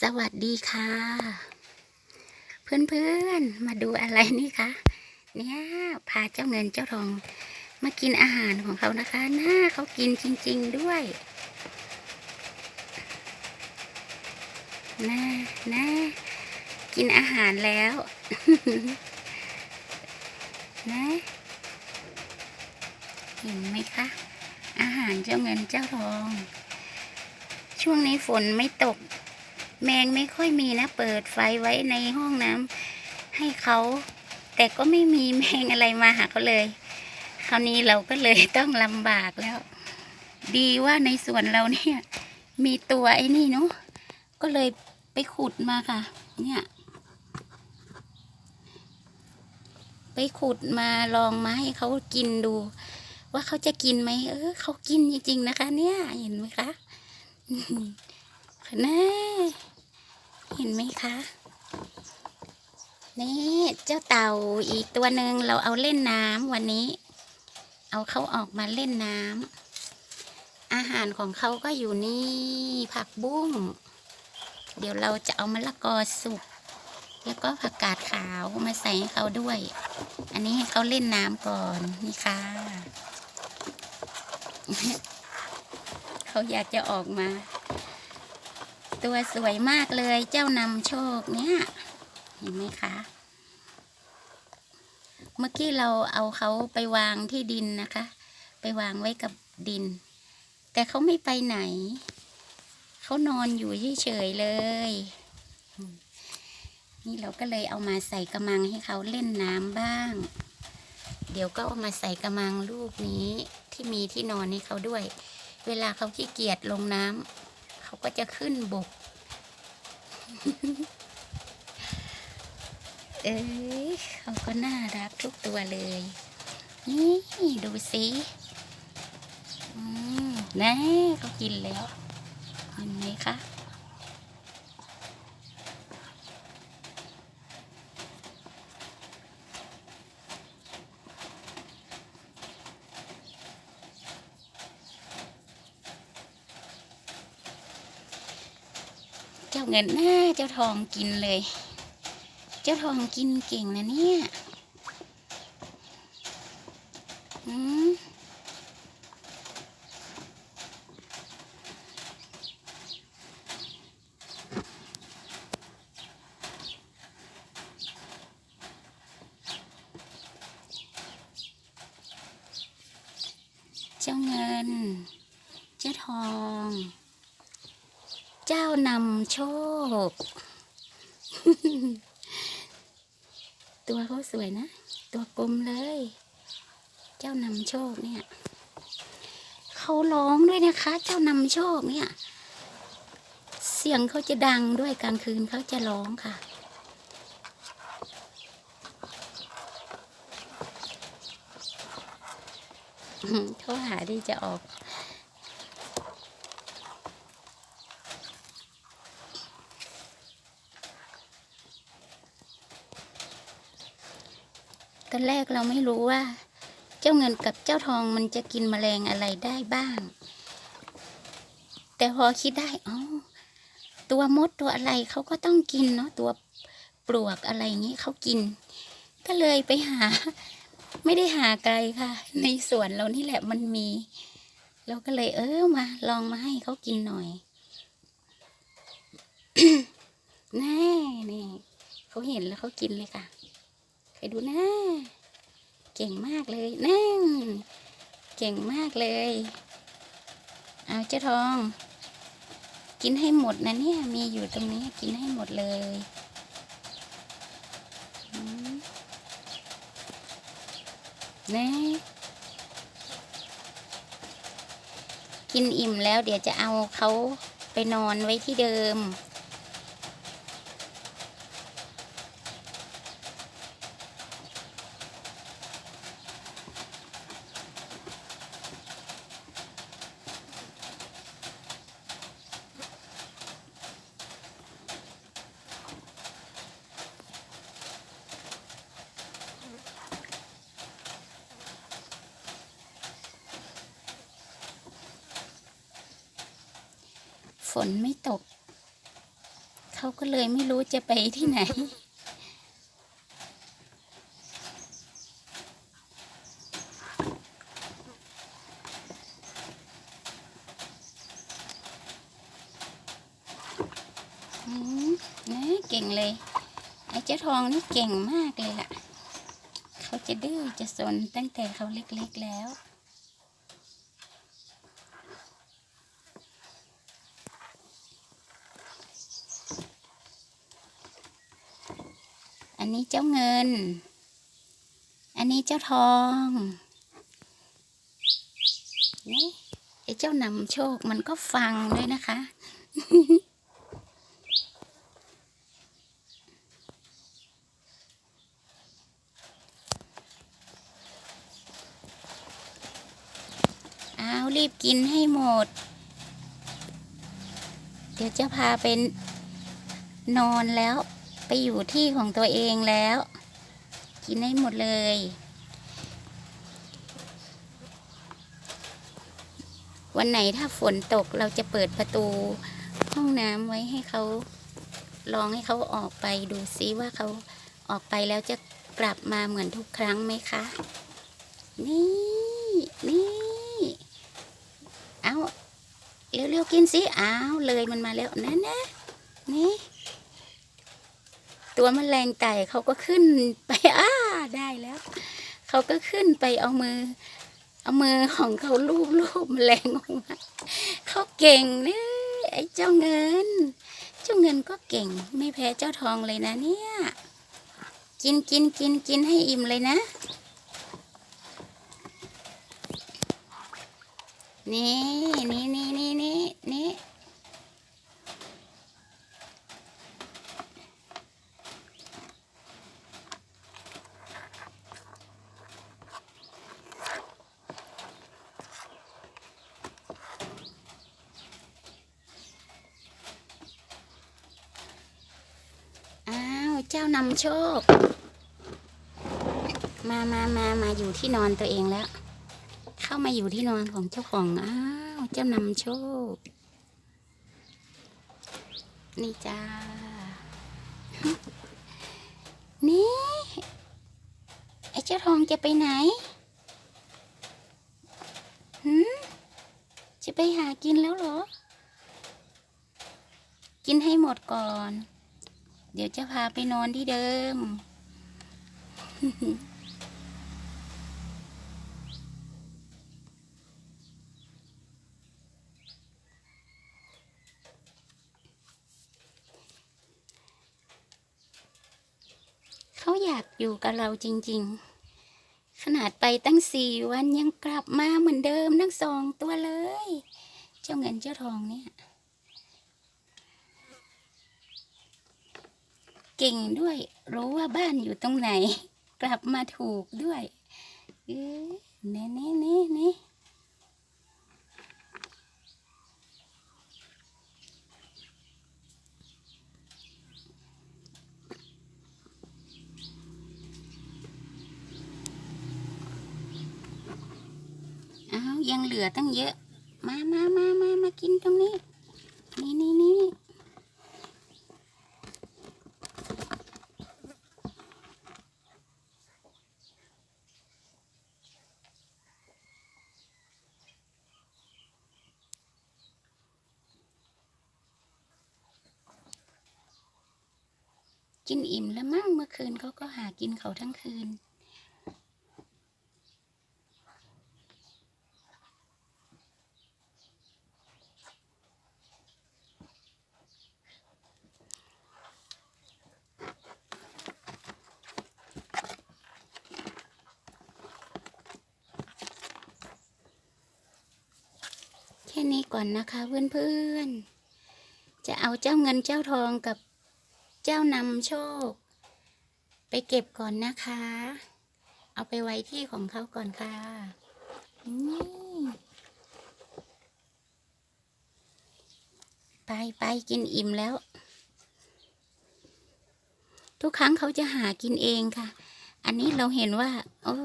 สวัสดีค่ะ เพื่อนๆ มาดูอะไรนี่คะ เนี่ยพาเจ้าเงินเจ้าทอง มากินอาหารของเขานะคะ หน่าเขากินจริง ๆด้วยน่าน่ากินอาหารแล้วนะเห็นไหมคะ อาหารเจ้าเงินเจ้าทอง ช่วงนี้ฝนไม่ตก แมงไม่ค่อยมีนะ เปิดไฟไว้ในห้องน้ำให้เขา แต่ก็ไม่มีแมงอะไรมาหาเขาเลย คราวนี้เราก็เลยต้องลำบากแล้ว ดีว่าในสวนเราเนี่ย มีตัวไอ้นี่เนาะก็เลยไปขุดมาค่ะ เนี่ย ไปขุดมาลองมาให้เขากินดู ว่าเขาจะกินไหมเออเขากินจริงๆนะคะ เนี่ย เห็นไหมคะอืมน่ เห็นไหมคะ นี่เจ้าเต่าอีกตัวหนึ่งเราเอาเล่นน้ำวันนี้ เอาเขาออกมาเล่นน้ำอาหารของเขาก็อยู่นี่ผักบุ้ง เดี๋ยวเราจะเอามะละกอสุกแล้วก็ผักกาดขาวมาใส่ให้เขาด้วย อันนี้ให้เขาเล่นน้ำก่อนนี่ค่ะ เขาอยากจะออกมา ตัวสวยมากเลยเจ้านำโชคเนี่ย เห็นไหมคะ เมื่อกี้เราเอาเขาไปวางที่ดินนะคะ ไปวางไว้กับดิน แต่เขาไม่ไปไหน เขานอนอยู่เฉยๆเลย นี่เราก็เลยเอามาใส่กระมังให้เขาเล่นน้ำบ้าง เดี๋ยวก็เอามาใส่กระมังลูกนี้ที่มีที่นอนให้เขาด้วย เวลาเขาขี้เกียจลงน้ำ เขาก็จะขึ้นบก เอ้ยเขาก็น่ารักทุกตัวเลย นี่ ดูสิ อืมนะเขากินแล้ว เห็นไหมคะ เงินหน้าเจ้าทองกินเลย เจ้าทองกินเก่งนะเนี่ยอืมเจ้าเงิน เจ้าทอง จ้านำโชค ตัวเขาสวยนะ ตัวกลมเลย เจ้านำโชคเนี่ยเขาร้องด้วยนะคะ เจ้านำโชคเนี่ย เสียงเขาจะดังด้วยกลางคืนเขาจะร้องค่ะเขาหาที่จะออก ตอนแรกเราไม่รู้ว่า เจ้าเงินกับเจ้าทองมันจะกินแมลงอะไรได้บ้าง แต่พอคิดได้อ๋อตัวมดตัวอะไรเขาก็ต้องกินเนาะตัวปลวกอะไรอย่างนี้เขากิน ก็เลยไปหา ไม่ได้หาไกลค่ะ ในสวนเรานี่แหละมันมี เราก็เลยเออมาลองมาให้เขากินหน่อยแน่นี่เขาเห็นแล้วเขากินเลยค่ะ ดูนะ เก่งมากเลยนั่นเก่งมากเลย เอาเจ้าทอง กินให้หมดนะเนี่ย มีอยู่ตรงนี้กินให้หมดเลยน่กินอิ่มแล้วเดี๋ยวจะเอาเขาไปนอนไว้ที่เดิม ฝนไม่ตก เขาก็เลยไม่รู้จะไปที่ไหน อืมนะเก่งเลย ไอ้เจ้าทองนี่เก่งมากเลยล่ะ เขาจะดื้อจะสนตั้งแต่เขาเล็กๆแล้ว อันนี้เจ้าเงิน อันนี้เจ้าทองนี่ไอ้เจ้านำโชคมันก็ฟังด้วยนะคะ เอารีบกินให้หมด เดี๋ยวจะพาเป็นนอนแล้ว ไปอยู่ที่ของตัวเองแล้ว กินให้หมดเลย วันไหนถ้าฝนตกเราจะเปิดประตูห้องน้ำไว้ให้เขาลองให้เขาออกไปดูซิว่าเขาออกไปแล้วจะกลับมาเหมือนทุกครั้งไหมคะ นี่ นี่ เอาเร็วๆกินสิ อ้าว เลยมันมาแล้วนั่นนะ นี่ ตัวแมลงไต่เขาก็ขึ้นไปอ้าได้แล้วเขาก็ขึ้นไปเอามือ เอามือของเขาลูบลูบแมลงออกมาเขาเก่งเนะไอ้เจ้าเงิน เจ้าเงินก็เก่ง ไม่แพ้เจ้าทองเลยนะเนี่ยกินกินกินกินให้อิ่มเลยนะ นี่นี่นี่อ้าว เจ้านำโชค มามามามาอยู่ที่นอนตัวเองแล้ว เข้ามาอยู่ที่นอนของเจ้าของ อ้าว เจ้านำโชค นี่จ้า นี่ ไอ้เจ้าทองจะไปไหนหืมจะไปหากินแล้วเหรอ กินให้หมดก่อน เดี๋ยวจะพาไปนอนที่เดิม เขาอยากอยู่กับเราจริง ๆ ขนาดไปตั้งสี่วันยังกลับมาเหมือนเดิมทั้งสองตัวเลย เจ้าเงินเจ้าทองเนี่ย ก่งด้วย รู้ว่าบ้านอยู่ตรงไหน กลับมาถูกด้วยเอ๊ะเน่เน่เน่เน่อ้ายังเหลือตั้งเยอะ มามามามามากินตรงนี้ นี่นี่นี่ กินอิ่มแล้วมั่งเมื่อคืนเขาก็หากินเขาทั้งคืน แค่นี้ก่อนนะคะเพื่อนๆ จะเอาเจ้าเงินเจ้าทองกับ เจ้านำโชค ไปเก็บก่อนนะคะ เอาไปไว้ที่ของเขาก่อนค่ะ นี่ไปไปกินอิ่มแล้ว ทุกครั้งเขาจะหากินเองค่ะ อันนี้เราเห็นว่าโอ้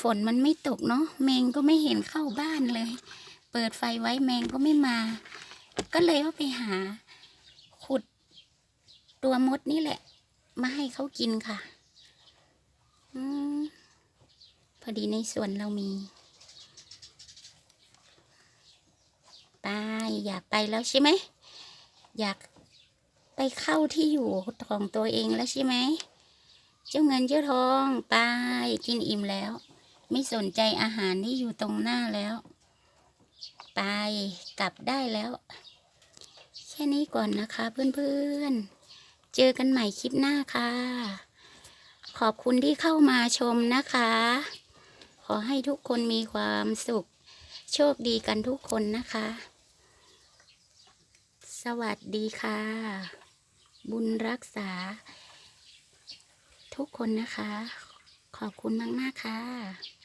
ฝนมันไม่ตกเนาะแมงก็ไม่เห็นเข้าบ้านเลย เปิดไฟไว้แมงก็ไม่มา ก็เลยว่าไปหา ตัวมดนี่แหละ มาให้เขากินค่ะอพอดีในสวนเรามี ไป อยากไปแล้วใช่ไหม อยากไปเข้าที่อยู่ของตัวเองแล้วใช่ไหม เจ้าเงินเจ้าทองไปกินอิ่มแล้ว ไม่สนใจอาหารที่อยู่ตรงหน้าแล้ว ไปกลับได้แล้ว แค่นี้ก่อนนะคะเพื่อนๆ จอกันใหม่คลิปหน้าค่ะ ขอบคุณที่เข้ามาชมนะคะ ขอให้ทุกคนมีความสุข โชคดีกันทุกคนนะคะ สวัสดีค่ะ บุญรักษา ทุกคนนะคะ ขอบคุณมาก ๆ ค่ะ